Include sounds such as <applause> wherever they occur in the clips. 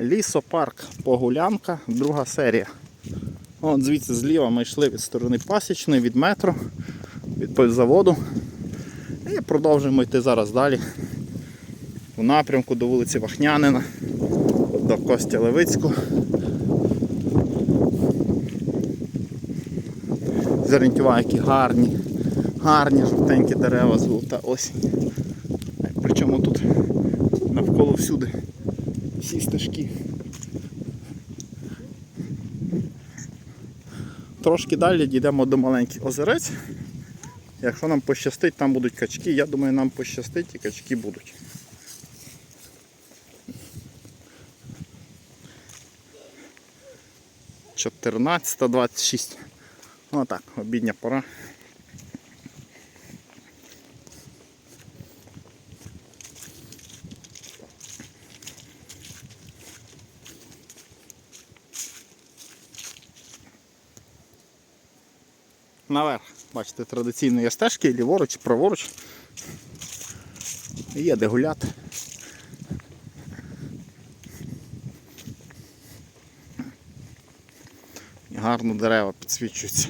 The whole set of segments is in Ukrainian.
Лісопарк Погулянка, друга серія. От звідси зліва ми йшли від сторони пасічної, від метро, від заводу. І продовжуємо йти зараз далі. В напрямку до вулиці Вахнянина, до Костя Левицького. Зорієнтува, які гарні, гарні жовтенькі дерева, золота осінь. Причому тут навколо всюди всі стежки. Трошки далі дійдемо до маленьких озерець. Якщо нам пощастить, там будуть качки. Я думаю, нам пощастить і качки будуть. Чотирнадцята двадцять шість. Ну так, обідня пора. Наверх, бачите, традиційно є стежки, ліворуч, праворуч. Є де гуляти. І гарно дерева підсвічуються.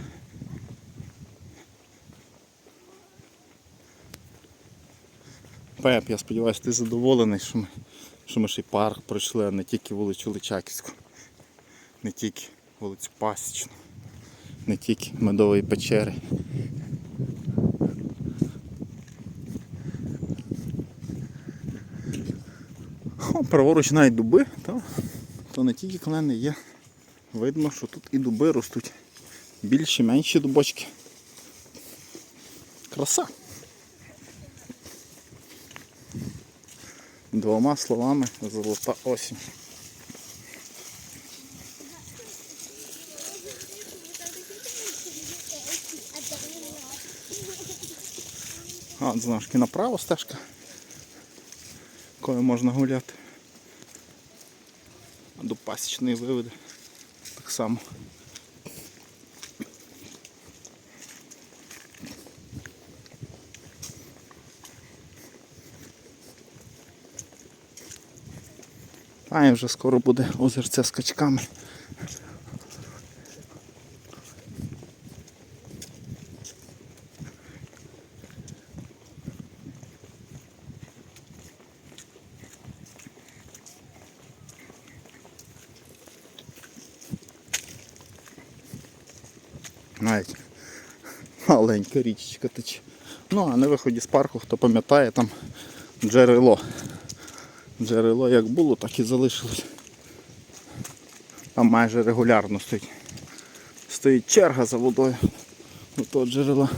Пеп, я сподіваюся, ти задоволений, що ми, що ми ще й парк пройшли, а не тільки вулицю Личаківську, не тільки вулицю Пасічну, не тільки Медової печери. О, праворуч навіть дуби, то, то не тільки клени є. Видно, що тут і дуби ростуть. Більші, менші дубочки. Краса. Двома словами золота осінь. А, от знову ж таки направо стежка, якою можна гуляти. А до пасічної виведе так само. А і вже скоро буде озерце з качками. Навіть маленька річечка тече. Ну а на виході з парку, хто пам'ятає, там джерело. Джерело як було, так і залишилось. Там майже регулярно стоїть. Стоїть черга за водою до того джерела.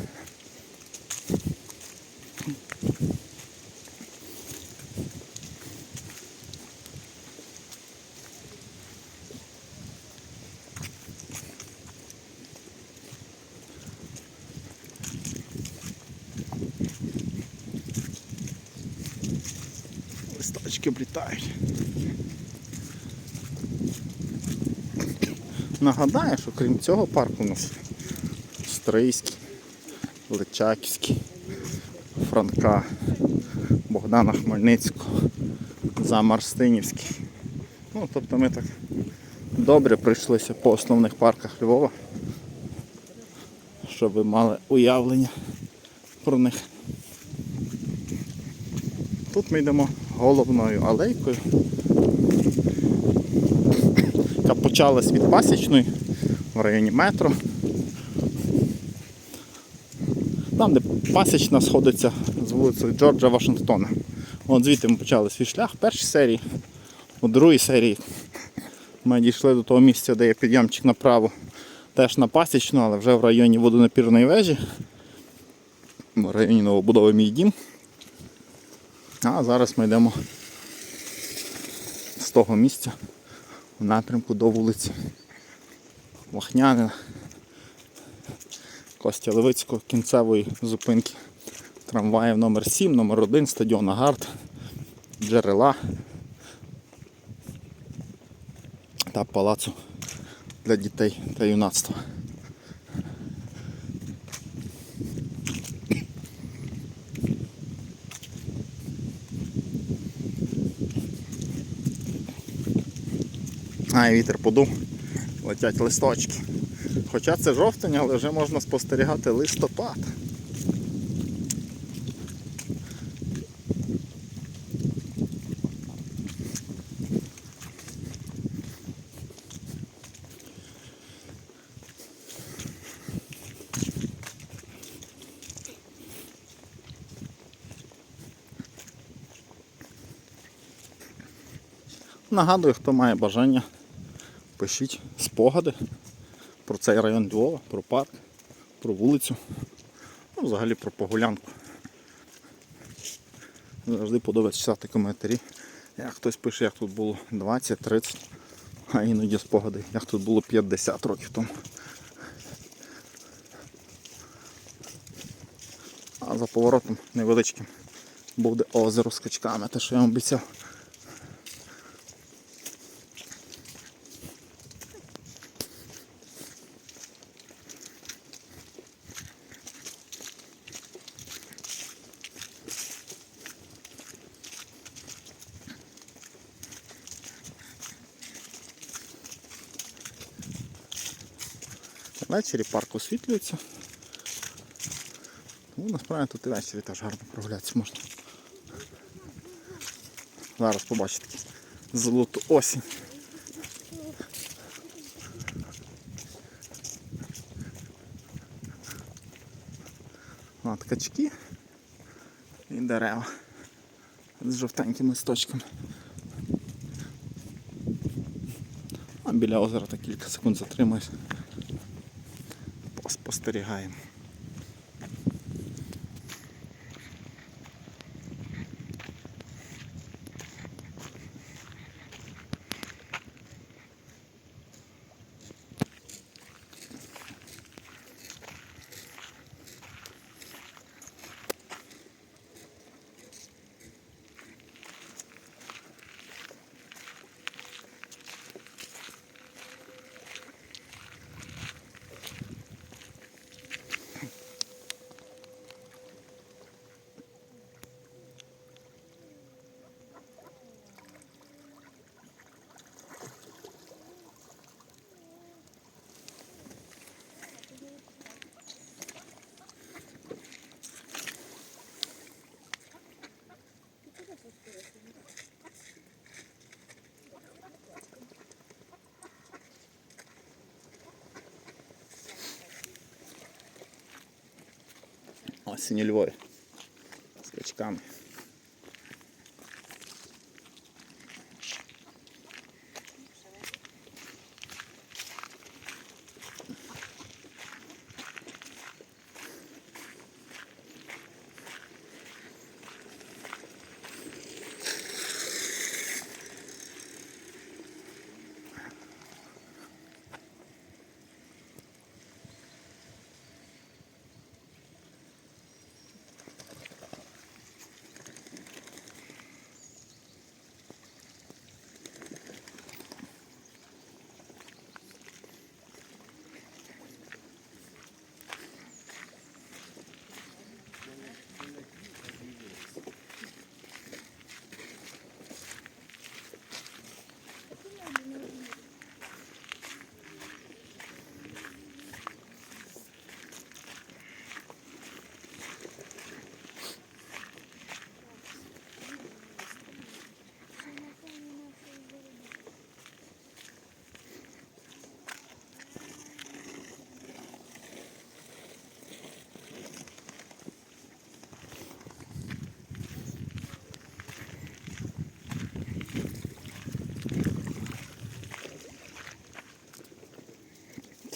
Листочки облітають. Нагадаю, що крім цього парку у нас Стрийський, Личаківський, Франка, Богдана Хмельницького, Замарстинівський. Ну, тобто ми так добре пройшлися по основних парках Львова, щоб ви мали уявлення про них. Тут ми йдемо головною алейкою, яка почалась від пасічної в районі метро. Там, де пасічна сходиться з вулицею Джорджа Вашингтона. От звідти ми почали свій шлях в першій серії. У другій серії ми дійшли до того місця, де є підйомчик направо, теж на пасічну, але вже в районі водонапірної вежі, в районі новобудови мій дім. А зараз ми йдемо з того місця в напрямку до вулиці Вахнянина, Костя Левицького, кінцевої зупинки трамваїв номер 7 номер 1 стадіон Агард, джерела та палацу для дітей та юнацтва. І вітер подув, летять листочки. Хоча це жовтень, але вже можна спостерігати листопад. Нагадую, хто має бажання, пишіть спогади про цей район Львова, про парк, про вулицю, ну, взагалі про погулянку. Завжди подобається читати коментарі. Як хтось пише, як тут було 20-30, а іноді спогади, як тут було 50 років тому. А за поворотом невеличким буде озеро з качками, те, що я вам обіцяв. Ввечері парк освітлюється. Ну, насправді тут і ввечері теж гарно прогулятися можна. Зараз побачите золоту осінь. От качки і дерева з жовтенькими листочками. А біля озера так кілька секунд затримуюсь. Спостерігаємо. Осінь у Львові. З качками.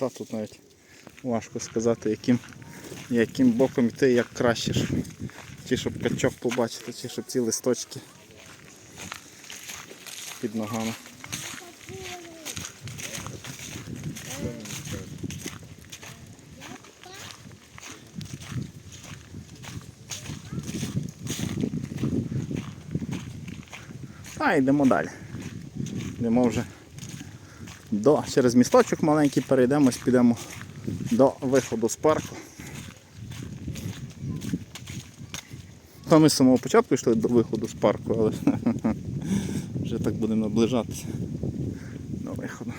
Та тут навіть важко сказати, яким, яким боком йти, як краще. Чи щоб качок побачити, чи щоб ці листочки під ногами. А йдемо далі. Йдемо вже до, через місточок маленький перейдемось, підемо до виходу з парку. Та ми з самого початку йшли до виходу з парку, але <laughs> вже так будемо наближатися до виходу.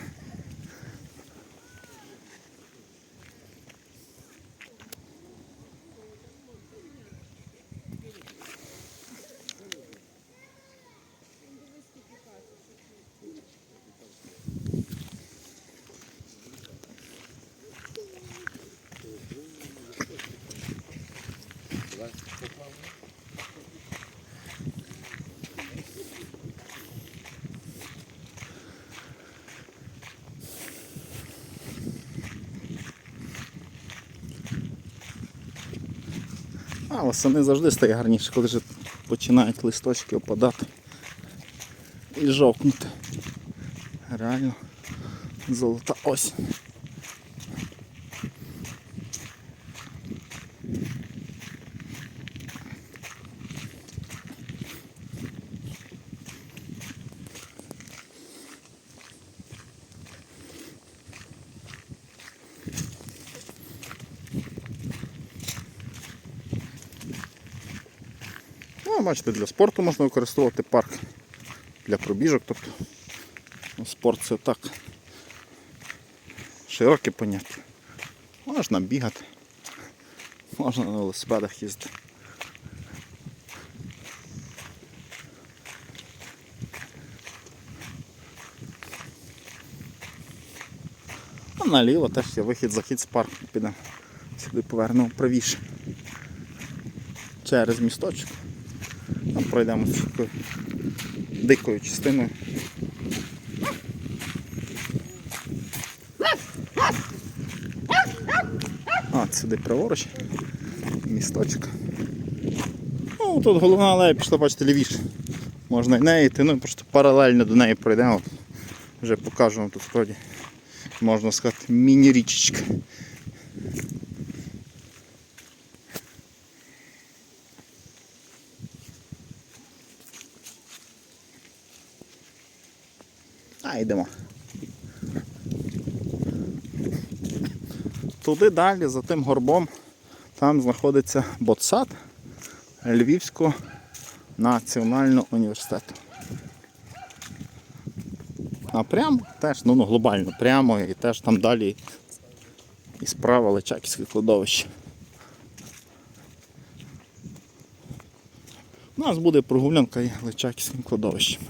А восени завжди стає гарніше, коли вже починають листочки опадати і жовкнути. Реально золота осінь. Ну, бачите, для спорту можна використовувати парк для пробіжок. Тобто ну, спорт це так широке поняття. Можна бігати, можна на велосипедах їздити. А наліво теж є вихід, захід з парку. Підемо сюди повернемо правіше. Через місточок. Пройдемо такою дикою частиною. А, сюди праворуч. Місточок. Ну, тут головна алея пішла, бачите, лівіше. Можна і неї йти, ну просто паралельно до неї пройдемо. Вже покажу вам тут справді. Можна сказати, міні-річечка. А. Туди далі, за тим горбом, там знаходиться ботсад Львівського національного університету. А прямо теж, ну, ну глобально, прямо і теж там далі і справа Личаківське кладовище. У нас буде прогулянка і Личаківським кладовищем.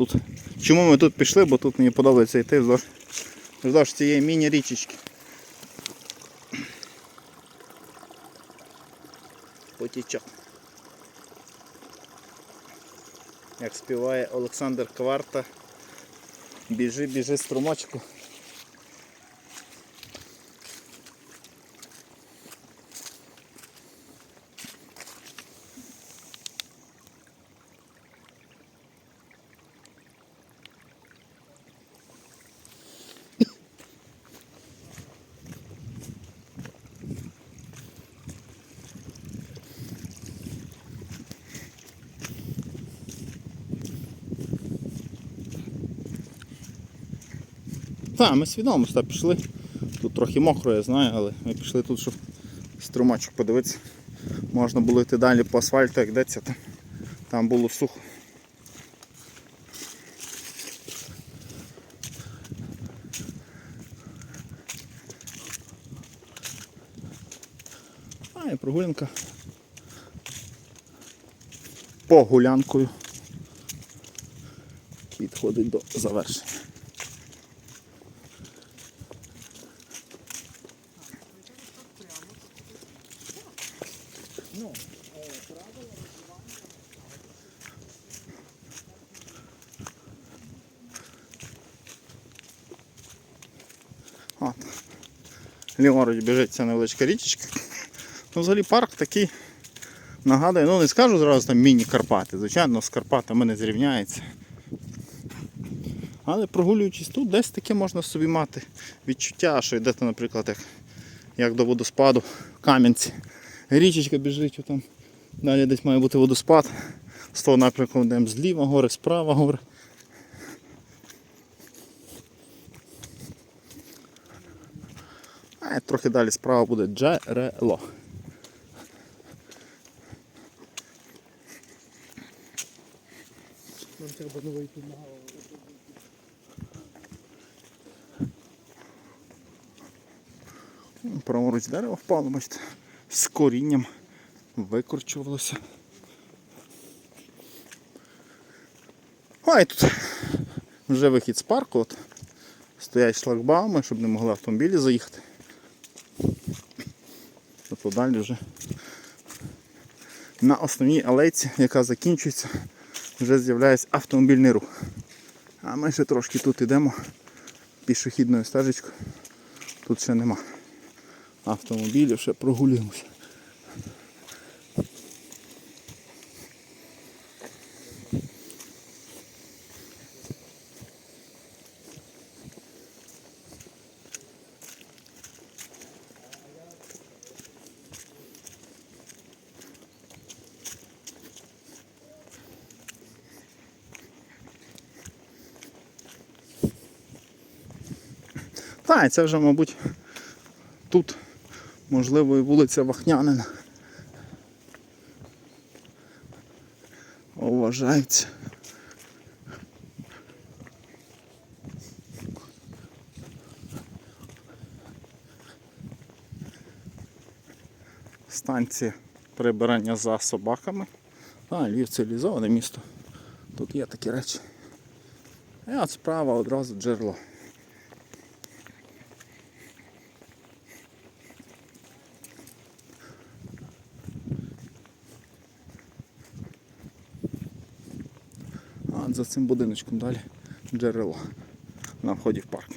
Тут. Чому ми тут пішли, бо тут мені подобається йти вздовж, вздовж цієї міні-річечки. Потічок. Як співає Олександр Кварта. Біжи, біжи струмочку. Так, ми свідомо сюди пішли. Тут трохи мокро, я знаю, але ми пішли тут, щоб струмачок подивитися. Можна було йти далі по асфальту, як деться там. Там було сухо. А і прогулянка. Погулянкою. Підходить до завершення. Ліворуч біжить ця невеличка річечка. Ну, взагалі парк такий нагадує, ну не скажу зразу там міні-Карпати. Звичайно, з Карпатами не зрівняється. Але прогулюючись тут, десь таке можна собі мати відчуття, що йдете, наприклад, як, як до водоспаду в Кам'янці. Річечка біжить, там. далі десь має бути водоспад. З того напрямку йдемо зліва гори, справа гори. А трохи далі справа буде джерело. Нам треба не вийти Праворуч дерево впало, бачите, з корінням викорчувалося. А і тут вже вихід з парку. От, стоять шлагбауми, щоб не могли автомобілі заїхати. Тобто далі вже на основній алейці, яка закінчується, вже з'являється автомобільний рух. А ми ще трошки тут йдемо пішохідною стежечкою. Тут ще нема автомобілів, ще прогулюємося. Так, це вже, мабуть, тут, можливо, і вулиця Вахнянина. Вважається. Станція прибирання за собаками. А, Львів цивілізоване місто. Тут є такі речі. От справа одразу джерело. За цим будиночком далі джерело на вході в парк.